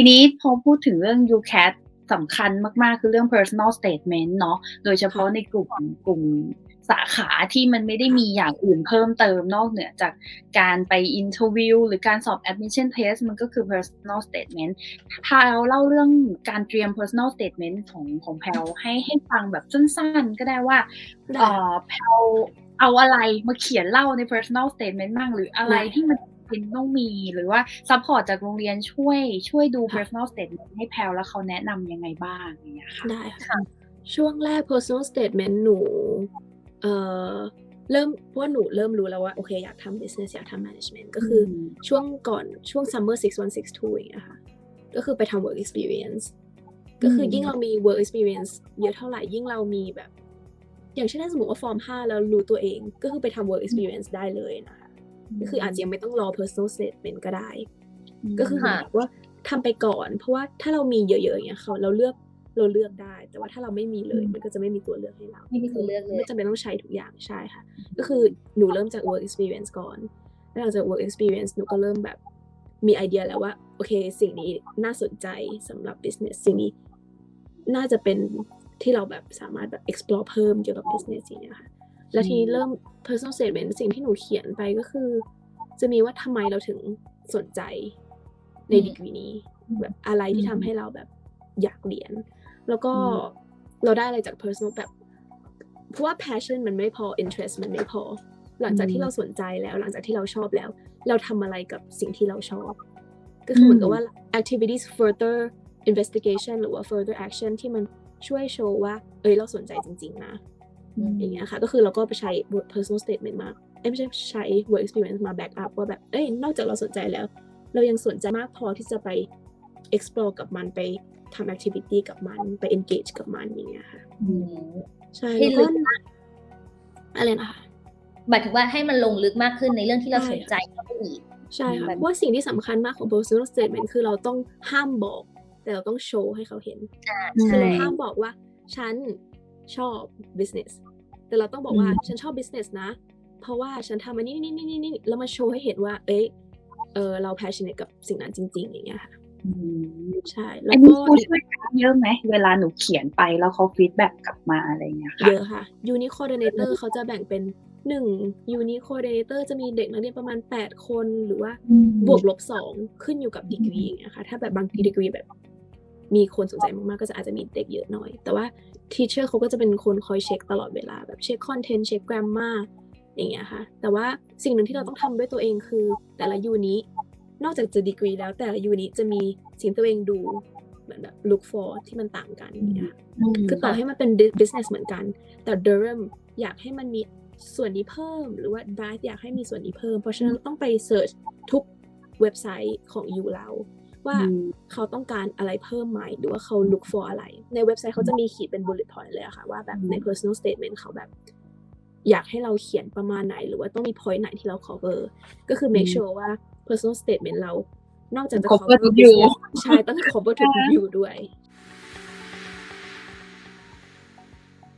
ทีนี้พอพูดถึงเรื่อง UCAT สำคัญมาก ๆ คือเรื่อง personal statement เนาะ โดยเฉพาะในกลุ่มกลุ่มสาขาที่มันไม่ได้มีอย่างอื่นเพิ่มเติมนอกเหนือจากการไป interview หรือการสอบ admission test มันก็คือ personal statement พาเล่าเรื่องการเตรียม personal statement ของของแพลให้ให้ฟังแบบสั้น ๆ ก็ได้ว่าได้เอ่อแพลเอาอะไรมาเขียนเล่าใน personal statement บ้างหรืออะไรได้ที่มัน เป็นต้องมีหรือว่าซัปพอร์ตจากโรงเรียนช่วยช่วยดูค่ะ personal statement ให้แพลแล้วเขาแนะนำยังไงบ้างอย่างเงี้ยค่ะได้ค่ะช่วงแรก personal statement หนูเอ่อเริ่มเพราะว่าหนูเริ่มรู้แล้วว่าโอเคอยากทำ business อยากทำ management ก็คืออมช่วงก่อนช่วง summer 6162อย่างเงี้ยค่ะก็คือไปทำ work experience ก็คือยิ่งเรามี work experience เยอะเท่าไหร่ยิ่งเรามีแบบ อย่างเช่นถ้าสมมติว่าฟอร์ม 5 แล้วรู้ตัวเอง ก็คือไปทำ work experience ได้เลยนะคะ ก็คืออาจจะยังไม่ต้องรอ personal statement ก็ได้ ก็คือเหมือนแบบว่าทำไปก่อน เพราะว่าถ้าเรามีเยอะๆอย่างเงี้ยเขาเราเลือกเราเลือกได้ แต่ว่าถ้าเราไม่มีเลย มันก็จะไม่มีตัวเลือกให้เราไม่มีตัวเลือกเลยไม่จำเป็นต้องใช้ทุกอย่างใช่ค่ะ ก็คือหนูเริ่มจาก work experience ก่อนแล้วหลังจาก work experience หนูก็เริ่มแบบมีไอเดียแล้วว่าโอเค สิ่งนี้น่าสนใจสำหรับ business สิ่งนี้น่าจะเป็นที่เราแบบสามารถแบบ explore เพิ่มเกี่ยวกับ business อย่างเงี้ยค่ะ แล้วทีนี้เริ่ม personal statement สิ่งที่หนูเขียนไปก็คือ จะมีว่าทำไมเราถึงสนใจในอืมดีกรีนี้ แบบอะไรที่ทำให้เราแบบอยากเรียน แล้วก็อืมเราได้อะไรจาก personal แบบ เพราะว่า passion มันไม่พอ interest มันไม่พอ หลังจากที่เราสนใจแล้ว หลังจากที่เราชอบแล้ว เราทำอะไรกับสิ่งที่เราชอบ ก็คือเหมือนกับว่า activities further investigation หรือว่า further action ที่มันช่วยโชว์ว่า เอ้ย เราสนใจจริง ๆ นะ อืมอย่างเงี้ยค่ะ ก็คือเราก็ไปใช้ work- personal statement มาเอ้ยไม่ใช่ใช้ work experience มา back up ว่าแบบ เอ้ย นอกจากเราสนใจแล้ว เรายังสนใจมากพอที่จะไป explore กับมันไปทำ activity กับมันไป engage กับมันอย่างเงี้ยค่ะอืมใช่ให้แล้วลึก็กอะไรนะคะหมายถึงว่าให้มันลงลึกมากขึ้นในเรื่องที่เราใช่สนใจเข้าไปอีกใช่ค่ะแบบเพราะว่าสิ่งที่สำคัญมากของ personal statement คือเราต้องห้ามบอก แต่เราต้องโชว์ให้เขาเห็นใช่คือเราห้ามบอกว่าฉัน ชอบ business แต่เราต้องบอกว่าอืมฉันชอบ business นะ เพราะว่าฉันทำอันนี้นี่นี่นี่นี่แล้วมาโชว์ให้เห็นว่า เอ้ยเออเรา passionate กับสิ่งนั้นจริง ๆ อย่างเงี้ยค่ะอืมใช่ แล้อัวนนี้ก็ครูช่วยเยอะไหมเวลาหนูเขียนไปแล้วเขาฟีดแบ็กกลับมาอะไรเงี้ยค่ะเยอะค่ะ uni coordinator เขาจะแบ่งเป็นหนึ่ง uni coordinator จะมีเด็กนักเรียนประมาณ 8 คนหรือว่าอืมบวกลบสองขึ้นอยู่กับดีกรีอย่างเงี้ยค่ะถ้าแบบบางดีกรีแบบ มีคนสนใจมากๆ ก็จะอาจจะมีเด็กเยอะหน่อย แต่ว่าทีเชอร์เขาก็จะเป็นคนคอยเช็คตลอดเวลาแบบเช็คคอนเทนต์เช็คกราฟมาอย่างเงี้ยค่ะ แต่ว่าสิ่งหนึ่งที่เราต้องทำด้วยตัวเองคือ แต่ละยูนี้ นอกจากจะดีกรีแล้วแต่ละยูนี้จะมีสิ่งที่ตัวเองดูเหมือนแบบ look for ที่มันต่างกันอย่างเงี้ยค่ะคือต่อให้มันเป็น business เหมือนกัน แต่ Durham อยากให้มันมีส่วนนี้เพิ่ม หรือว่า Drive อยากให้มีส่วนนี้เพิ่ม เพราะฉะนั้นเราต้องไป search ทุกเว็บไซต์ของยูเรา ว่าอืมเขาต้องการอะไรเพิ่มไหมหรือว่าเขา look for อะไร ในเว็บไซต์เขาจะมีขีดเป็น bullet point เลยอะค่ะ ว่าแบบใน personal statement เขาแบบ อยากให้เราเขียนประมาณไหน หรือว่าต้องมี point ไหนที่เรา cover ก็คือ make อืม sure ว่า personal statement เรา นอกจากจะ cover ทุก business view ใช่ต้อง cover ทุก view ด้วย